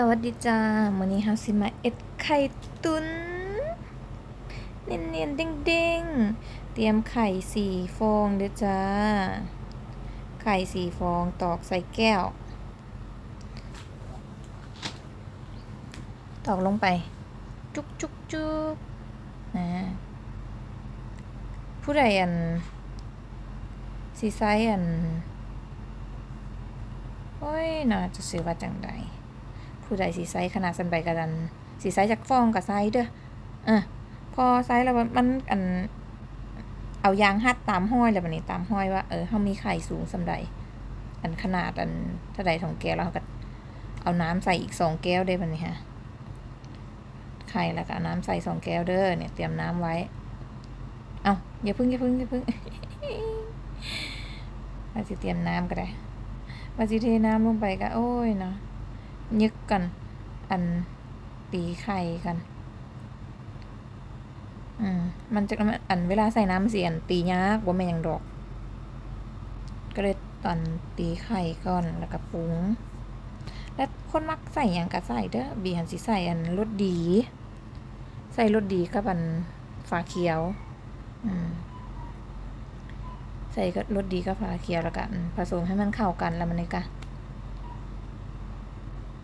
สวัสดีจ้ามื้อนี้เฮาสิมาเอ็ดไข่ตุน เนียนๆเด้งๆ เตรียมไข่สี่ฟองเด้อจ้า ไข่สี่ฟองตอกใส่แก้ว ตอกลงไป จุกจุกจุกนะผู้ใดอันสีไซอัน โอ้ยน่าจะซื้อว่าจังใด ผู้ใดสีไซส์ขนาดสันใบกระดันสีไซส์จากฟองกับไซส์เด้อเออพอไซส์แล้วมันอัน เอายางฮัดตามห้อยแล้วบัดนี้ตามห้อยว่าเออเฮามีไข่สูงสำใดอันขนาดอันเท่าใดของแก้วเราก็เอาน้ำใส่อีกสองแก้วได้บัดนี้ฮะไข่แล้วก็เอาน้ำใส่สองแก้วเด้อเนี่ยเตรียมน้ำไว้ เอาอย่าพึ่งอย่าพึ่งอย่าพึ่งมาสิเตรียมน้ำก็ได้มาสิเทน้ำลงไปก็โอ้ยเนาะ ยึกกัน อันตีไข่กัน อืมมันจะอันเวลาใส่น้ำมันสีอันตียากว่าม่นยังดอก ก็เลยตอนตีไข่ก่อนแล้วก็ปรุงแล้วคนมักใส่หยังก็ใส่เด้อบีหันสิใส่อันรสดี ใส่รสดีกับอันฝาเขียว อืมใส่ก็รสดีกับฝาเขียวแล้วก็อันผสมให้มันเข้ากันแล้วมันเลยก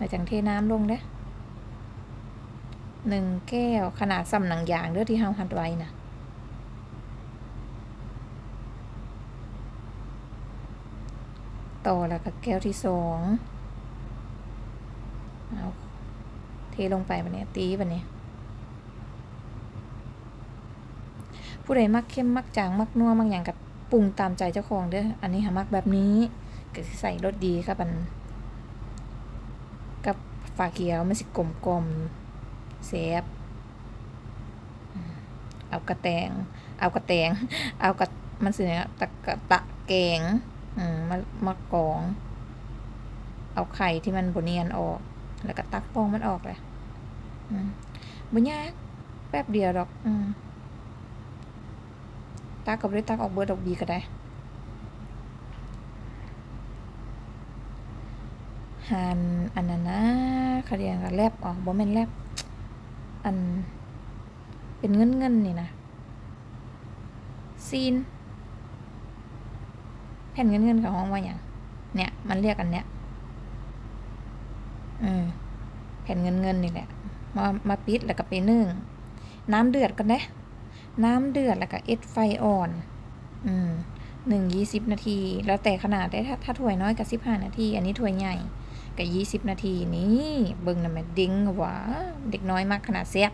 ะไปจังเทน้ำลงเด้หนึ่งแก้วขนาดสำหนังยางเด้อที่เฮาหัดไว้นะต่อแล้วก็แก้วที่สองเอาเทลงไปบันนี้ตีบันนี้ ผู้ใดมักเข้มมักจางมักนัวมักอย่างกับปรุงตามใจเจ้าของเด้อ อันนี้หามักแบบนี้ก็ใส่รสดีครับอัน ฝาเขียวมันสิกลมกลมๆเซฟเอากระแตง เอากระแตง เอากระมันสิเนี่ยตะกะตะแกงอืมมามากอง เอาไข่ที่มันบเนียนออก แล้วก็ตักฟองมันออกเลยอืมบุญยากแป๊บเดียวดอก อืมตักกับได้ตักออกเบิร์ดดอกบีก็ได้ หานอันนั้นนะเขาเรียกว่าแลบอ๋อบ่แม่นแลบอัน เป็นเงินเงินนี่นะซีน แผ่นเงินเงินกับห้องว่าอย่างเนี่ย มันเรียกอันเนี้ยอืมแผ่นเงินเงินนี่แหละ มามาปิดแล้วก็ไปนึ่งน้ำเดือดกันเด้น้ำเดือดแล้วก็เอ็ดไฟอ่อน อืมหนึ่งยี่สิบนาที แล้วแต่ขนาดได้ถ้าถ้าถ้วยน้อยก็สิบห้านาที อันนี้ถ้วยใหญ่ ก็ยี่สิบนาทีนี้เบิ่งน่ะแม่ดิ้งหวาเด็กน้อยมากขนาดเสียบ